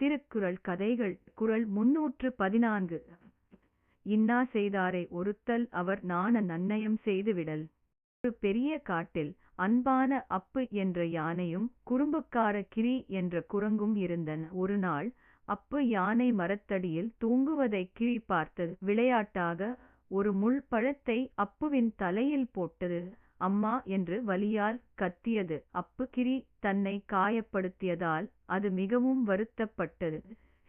திருக்குறள் கதைகள் குரல் முன்னூற்று பதினான்கு. இன்னா செய்தாரை ஒருத்தல் அவர் நாண நன்னயம் செய்துவிடல். ஒரு பெரிய காட்டில் அன்பான அப்பு என்ற யானையும் குறும்புக்கார கிரி என்ற குரங்கும் இருந்தன. ஒரு நாள் அப்பு யானை மரத்தடியில் தூங்குவதைக் கிழி பார்த்தது. விளையாட்டாக ஒரு முள் பழத்தை அப்புவின் தலையில் போட்டது. அம்மா என்று வலியால் கத்தியது. அப்பு கிரி தன்னை காயப்படுத்தியதால் அது மிகவும் வருத்தப்பட்டது.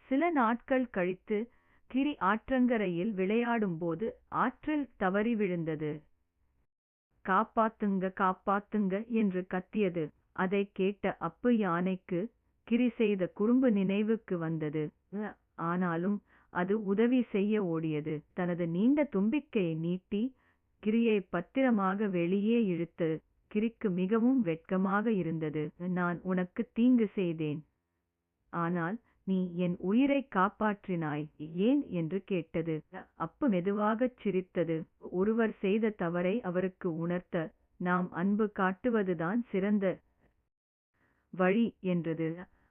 சில நாட்கள் கழித்து கிரி ஆற்றங்கரையில் விளையாடும்போது ஆற்றில் தவறி விழுந்தது. காப்பாத்துங்க காப்பாத்துங்க என்று கத்தியது. அதை கேட்ட அப்பு யானைக்கு கிரி செய்த குறும்பு நினைவுக்கு வந்தது. ஆனாலும் அது உதவி செய்ய ஓடியது. தனது நீண்ட தும்பிக்கையை நீட்டி கிரியை பத்திரமாக வெளியே இழுத்து கிரிக்கு மிகவும் வெட்கமாக இருந்தது. நான் உனக்கு தீங்கு செய்தேன். ஆனால் நீ என் உயிரை காப்பாற்றினாய். ஏன்? என்று கேட்டது. அப்பு மெதுவாகச் சிரித்தது. ஒருவர் செய்த தவறை அவருக்கு உணர்த்த நாம் அன்பு காட்டுவதுதான் சிறந்த வழி என்றது.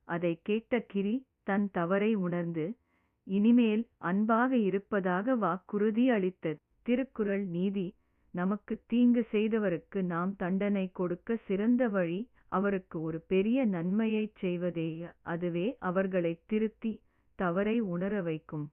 அதை கேட்ட கிரி தன் தவறை உணர்ந்து இனிமேல் அன்பாக இருப்பதாக வாக்குறுதி அளித்தது திருக்குறள் நீதி நமக்கு தீங்கு செய்தவருக்கு நாம் தண்டனை கொடுக்க சிறந்த வழி அவருக்கு ஒரு பெரிய நன்மையைச் செய்வதே அதுவே அவர்களைத் திருத்தி தவறை உணர வைக்கும்.